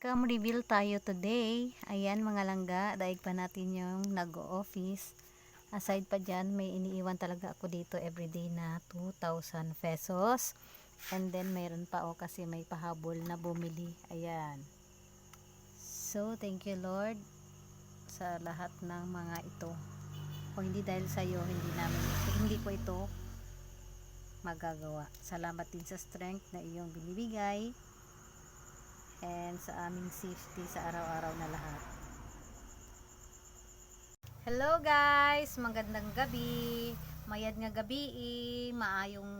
Cam reveal tayo today. Ayan mga langga, daig pa natin yung nag-office. Aside pa dyan, may iniiwan talaga ako dito everyday na 2,000 pesos. And then mayroon pa o kasi may pahabol na bumili. Ayan. So, thank you Lord sa lahat ng mga ito. Kung hindi dahil sa iyo, hindi namin hindi ko ito magagawa. Salamat din sa strength na iyong binibigay and sa aming safety sa araw-araw na lahat. Hello guys, magandang gabi. Mayad nga gabi, eh. maayong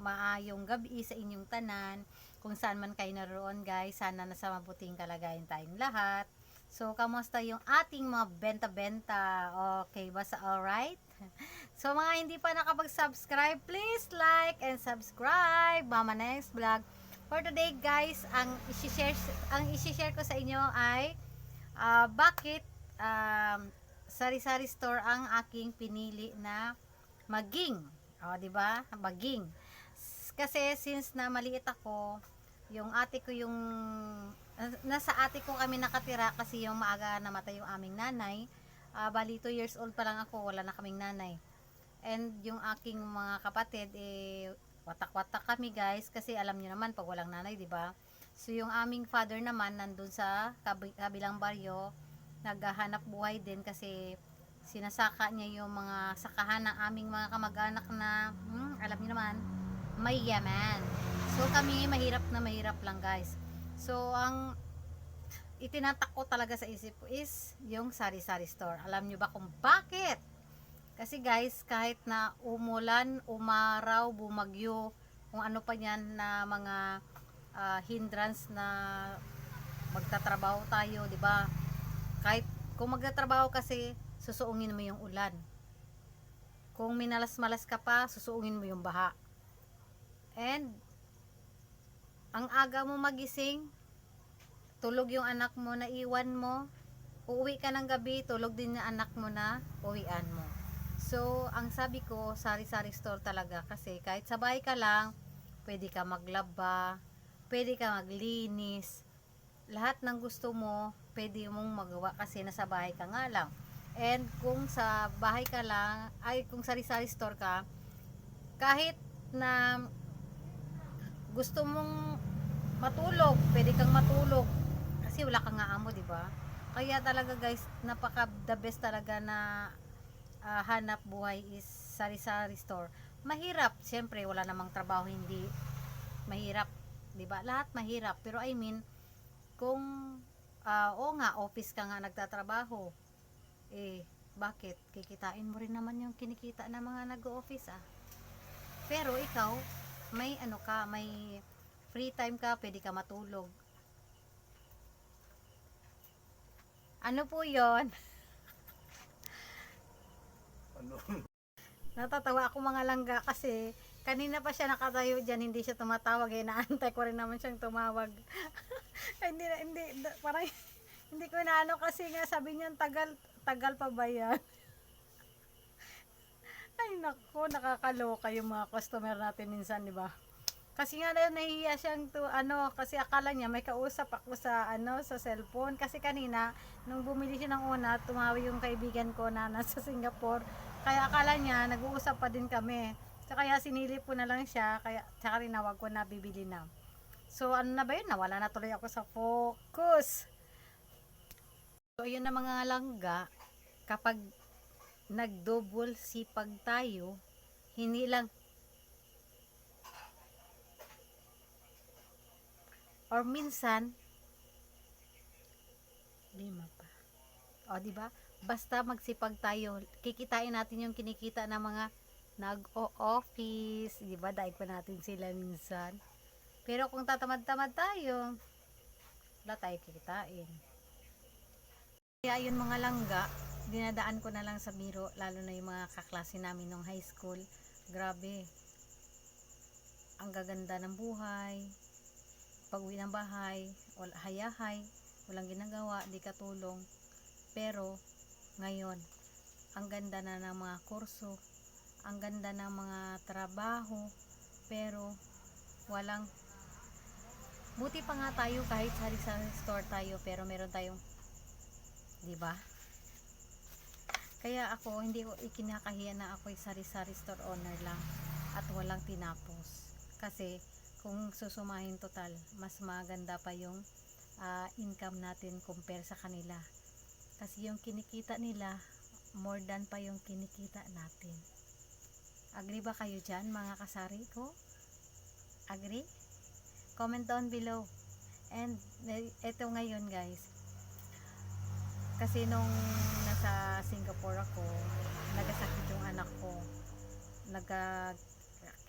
maayong gabi sa inyong tanan. Kung saan man kayo naroon guys, sana nasa mabuting kalagayan tayong lahat. So, kamusta yung ating mga benta-benta? Okay ba sa alright? So, mga hindi pa nakapag-subscribe, please like and subscribe. Mama Next Vlog. For today guys, ang i-share ang i-share ko sa inyo ay ah, bakit um, sari-sari store ang aking pinili na maging. O, di ba? Maging. Kasi since na maliit ako, yung ate ko yung nasa ate ko kami nakatira kasi yung maaga namatay yung aming nanay. Ah, bali 2 years old pa lang ako, wala na kaming nanay. And yung aking mga kapatid eh watak-watak kami guys kasi alam niyo naman pag walang nanay, 'di ba? So yung aming father naman nandun sa kabi- kabilang baryo, naghahanap buhay din kasi sinasaka niya yung mga sakahan ng aming mga kamag-anak na hmm, alam niyo naman, may yaman. So kami mahirap na mahirap lang guys. So ang itinatak ko talaga sa isip ko is yung sari-sari store. Alam niyo ba kung bakit? Kasi guys, kahit na umulan, umaraw, bumagyo, kung ano pa yan na mga ah, hindrance na magtatrabaho tayo, 'di ba? Kahit kung magtatrabaho kasi susuungin mo yung ulan. Kung minalas-malas ka pa, susuungin mo yung baha. And ang aga mo magising, tulog yung anak mo na iwan mo, uuwi ka ng gabi, tulog din yung anak mo na uwian mo. So, ang sabi ko, sari-sari store talaga kasi kahit sa bahay ka lang, pwede ka maglaba, pwede ka maglinis, lahat ng gusto mo, pwede mong magawa kasi nasa bahay ka nga lang. And kung sa bahay ka lang, ay kung sari-sari store ka, kahit na gusto mong matulog, pwede kang matulog kasi wala kang amo, di ba? Kaya talaga guys, napaka the best talaga na ah, hanap buhay is sari-sari store. Mahirap, siyempre wala namang trabaho hindi mahirap, 'di ba? Lahat mahirap, pero I mean kung ah, oo nga office ka nga nagtatrabaho, eh bakit kikitain mo rin naman yung kinikita ng mga nag-office ah. Pero ikaw, may ano ka, may free time ka, pwede ka matulog. Ano po yon? Ano? Natatawa ako mga langga kasi kanina pa siya nakatayo dyan, hindi siya tumatawag eh. Naantay ko rin naman siyang tumawag. Hindi, na- hindi, parang hindi ko inaano kasi nga sabi niya tagal, tagal pa ba yan? Ay nako, nakakaloka yung mga customer natin minsan, di ba? Kasi nga na nahihiya siyang to ano kasi akala niya may kausap ako sa ano sa cellphone. Kasi kanina nung bumili siya ng una tumawi yung kaibigan ko na nasa Singapore. Kaya akala niya nag-uusap pa din kami. So, kaya sinilip ko na lang siya kaya tsaka rinawag ko na bibili na. So ano na ba yun? Nawala na tuloy ako sa focus. So ayun na mga langga. Kapag nag-double sipag tayo hindi lang or minsan lima pa. o di ba? Basta magsipag tayo kikitain natin yung kinikita ng mga nag-o-office di ba? Daig pa natin sila minsan. Pero kung tatamad-tamad tayo wala tayo kikitain. Kaya yun mga langga dinadaan ko na lang sa biro lalo na yung mga kaklase namin nung high school. Grabe. Ang gaganda ng buhay pag uwi ng bahay, wala hayahay, walang ginagawa, di katulong. Pero, ngayon, ang ganda na ng mga kurso, ang ganda ng mga trabaho, pero walang Buti pa nga tayo kahit sari-sari store tayo pero meron tayong 'di ba? Kaya ako hindi ko ikinakahiya na ako sari-sari store owner lang at walang tinapos. Kasi kung susumahin total, mas maganda pa yung ah, income natin compare sa kanila. Kasi yung kinikita nila more than pa yung kinikita natin. Agree ba kayo dyan mga kasari ko? Agree? Comment down below. And eh, eto ngayon guys, kasi nung nasa Singapore ako, nagasakit yung anak ko. Nagka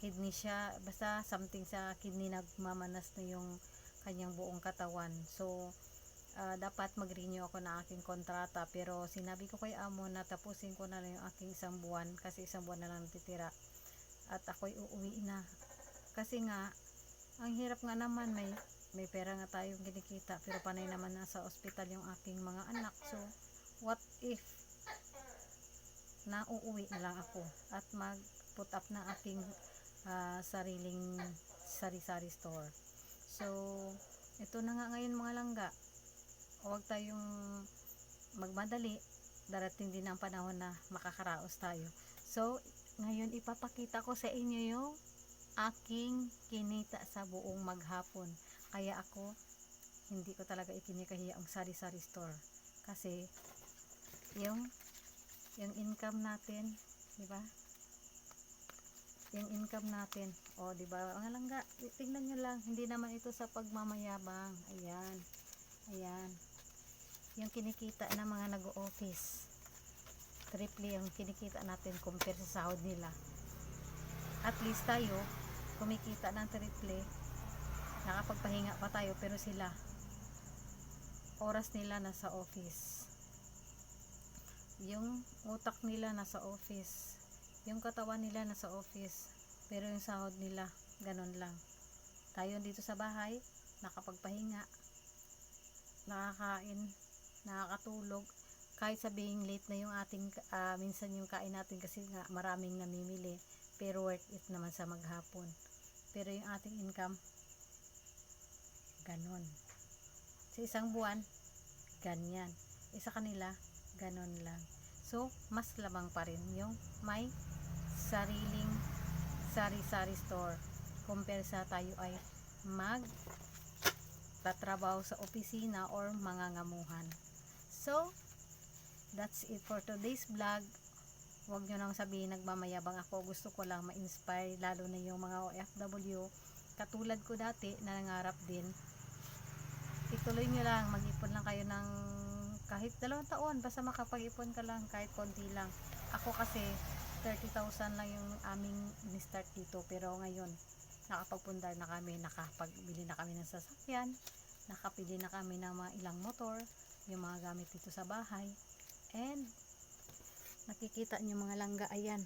kidney siya, basta something sa kidney nagmamanas na yung kanyang buong katawan. So, ah, dapat mag-renew ako ng aking kontrata. Pero sinabi ko kay amo na tapusin ko na lang yung aking isang buwan kasi isang buwan na lang natitira. At ako'y uuwi na. Kasi nga ang hirap nga naman may may pera nga tayong kinikita. Pero panay naman nasa ospital yung aking mga anak. So what if na uuwi na lang ako at mag put up na aking ah, sariling sari-sari store. So ito na nga ngayon mga langga. Huwag tayong magmadali. Darating din ang panahon na makakaraos tayo. So ngayon ipapakita ko sa inyo yung aking kinita sa buong maghapon. Kaya ako hindi ko talaga ikinikahiya ang sari-sari store. Kasi yung yung income natin di ba yung income natin. O di ba? Ang langga tingnan nyo lang hindi naman ito sa pagmamayabang. Ayan ayan. Yung kinikita ng mga nag-office triple yung kinikita natin compare sa sahod nila. At least tayo kumikita ng triple nakapagpahinga pa tayo pero sila oras nila nasa office. Yung utak nila nasa office yung katawan nila nasa office pero yung sahod nila ganun lang. Tayo dito sa bahay nakapagpahinga nakakain nakakatulog. Kahit sabihing late na yung ating ah, minsan yung kain natin kasi nga maraming namimili pero worth it naman sa maghapon. Pero yung ating income ganon sa isang buwan ganyan. Isa kanila ganon lang. So mas labang pa rin yung may sariling sari-sari store. Compare sa tayo ay mag tatrabaho sa opisina or mangangamuhan so that's it for today's vlog. Huwag nyo nang sabihin nagmamayabang ako. Gusto ko lang ma-inspire lalo na yung mga OFW katulad ko dati na nangarap din. Ituloy nyo lang mag-ipon lang kayo ng kahit dalawang taon. Basta makapag-ipon ka lang kahit konti lang. Ako kasi 30,000 lang yung aming ni-start dito pero ngayon nakapagpundar na kami nakapagbili na kami ng sasakyan nakapili na kami ng mga ilang motor yung mga gamit dito sa bahay. And nakikita nyo mga langga ayan.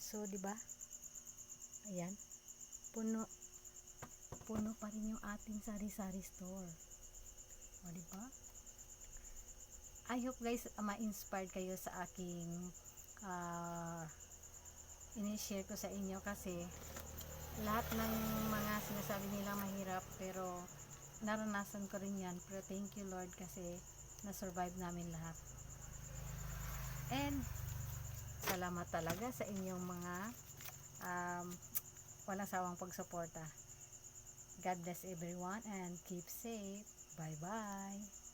So di ba? Ayan. Puno puno pa rin yung ating sari-sari store. O di ba? I hope guys ma-inspired kayo sa aking ah ini-share ko sa inyo kasi lahat ng mga sinasabi nila mahirap pero naranasan ko rin yan. Pero thank you Lord kasi na-survive namin lahat. And salamat talaga sa inyong mga um, walang sawang pagsuporta. God bless everyone and keep safe. Bye bye